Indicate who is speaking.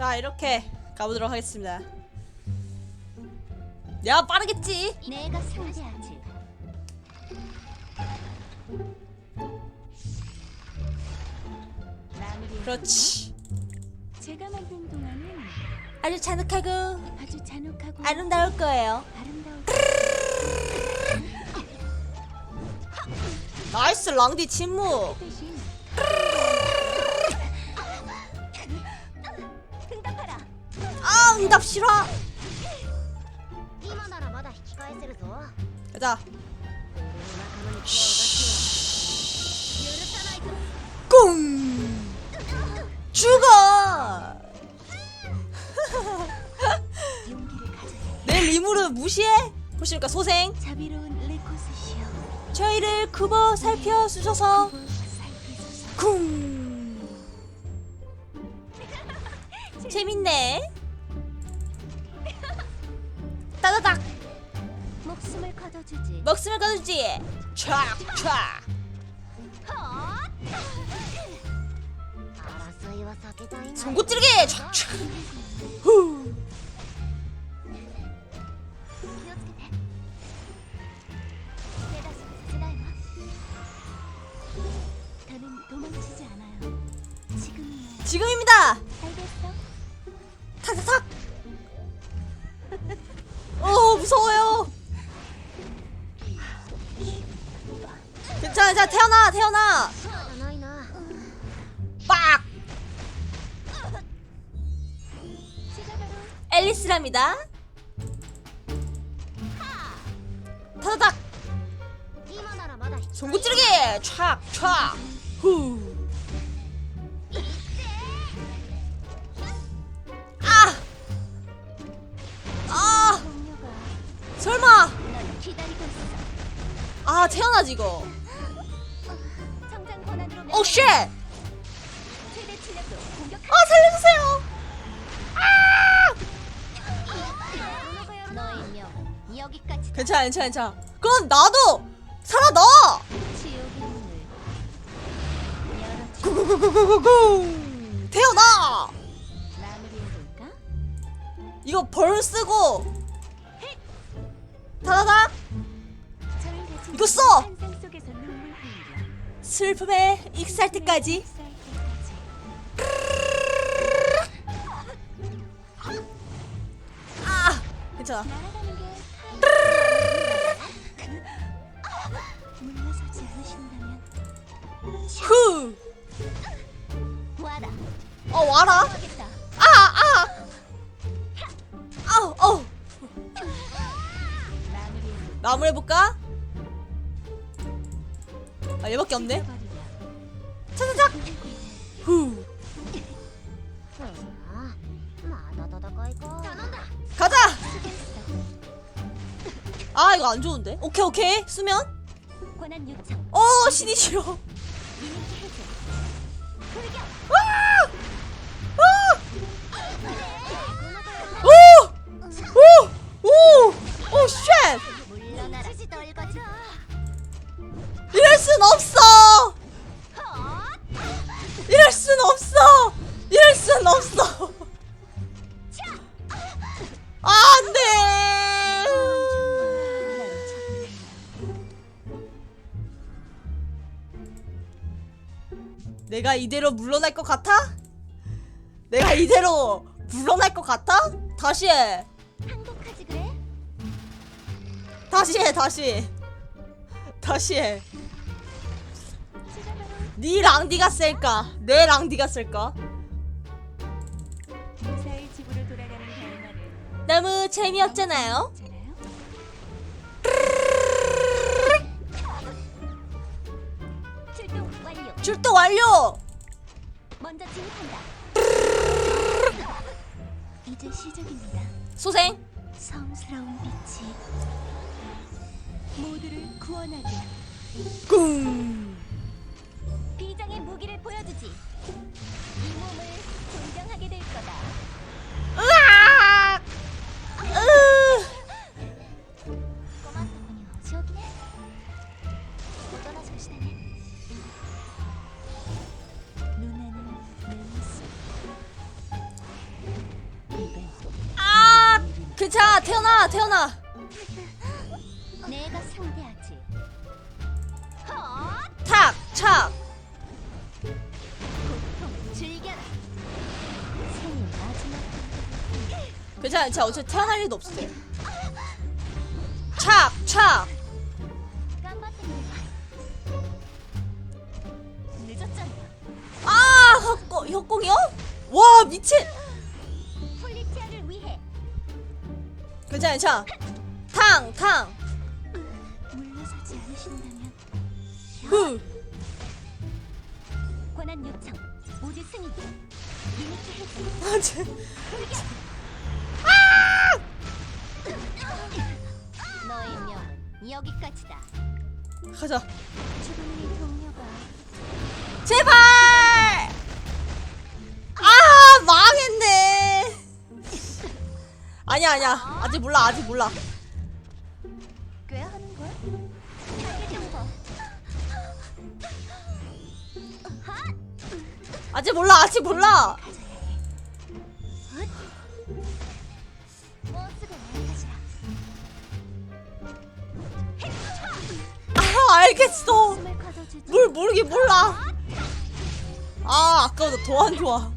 Speaker 1: 자 이렇게 가보도록 하겠습니다. 야 빠르겠지.
Speaker 2: 내가 상대하지. 마무리.
Speaker 1: 그렇지.
Speaker 2: 제가 만든 동화는
Speaker 1: 아주 잔혹하고
Speaker 2: 아주 잔혹하고
Speaker 1: 아름다울 거예요.
Speaker 2: 아름다울
Speaker 1: 나이스 랑디 침묵.
Speaker 2: 응답
Speaker 1: 싫어. 가자. 꽁! 죽어! 내 리무르 무시해? 보시니까 소생. 저희를 굽어 살펴 주셔서 쿵! 재밌네. 따다닥.
Speaker 2: 목숨을 거둬주지.
Speaker 1: 목숨을 거두지. 촥촥 전고 찌르기 촥촥 후. 지금입니다. 무서워요. 괜찮아, 자 태어나, 태어나. 빡. 앨리스랍니다. 타다닥. 전구 찌르기. 촥, 촥. 후. 태어나지 이거 오 쉣!
Speaker 2: 공격.
Speaker 1: 아 살려주세요!
Speaker 2: 여기까지.
Speaker 1: 괜찮아 괜찮아 괜찮아 그럼 나도 살아 넣어!
Speaker 2: 지옥의 문을 열어줘.
Speaker 1: 구구구구구구구 태어나! 이거 벌 쓰고 다다닥
Speaker 2: 흘리려.
Speaker 1: 슬픔에 익살 때까지. 아 괜찮아 후! 어 와라
Speaker 2: 하겠다
Speaker 1: 아! 아! 아우 어?
Speaker 2: 마무리해볼까?
Speaker 1: 아 얘밖에 없네? 차차차! 후. 가자! 아 이거 안 좋은데? 오케이 오케이. 수면? 어 신이 싫어. 이럴 순 없어! 이럴 순 없어! 아, 안 돼! 내가 이대로 물러날 것 같아? 내가 이대로 물러날 것 같아? 다시 해. 다시 해, 다시. 다시 해. 네 랑디가 셀까? 내 랑디가 셀까?
Speaker 2: 무사히 집으로 돌아가는 결말을
Speaker 1: 너무 재미없잖아요?
Speaker 2: 있잖아요. 출동 완료.
Speaker 1: 출동 완료!
Speaker 2: 먼저 진입한다. 이제 시작입니다.
Speaker 1: 소생!
Speaker 2: 성스러운 빛이 모두를 구원하게
Speaker 1: 꿍!
Speaker 2: 보여주지. 이 몸을 존경하게 될 거다.
Speaker 1: 으악! 으. 자, 아! 태어나. 태어나.
Speaker 2: 내가 상대하지.
Speaker 1: 탁! 착! 괜찮아 괜찮아 어차피 태어날 일도 없어 착착
Speaker 2: 깜빡했네. 늦었잖아.
Speaker 1: 아 혁공 혁공이요? 와 미친 괜찮아 괜찮아 탕탕
Speaker 2: 물러서지 않으신다면
Speaker 1: 후. 아, 쟤-
Speaker 2: 여기까지다.
Speaker 1: 가자
Speaker 2: 동료가
Speaker 1: 제발 아 망했네 아니야 아니야 아직 몰라 아직 몰라
Speaker 2: 꽤 하는 걸? 타겟 정보.
Speaker 1: 아직 몰라 아직 몰라
Speaker 2: 버스
Speaker 1: 알겠어. 뭘 모르게 몰라. 아 아까보다 더 안 좋아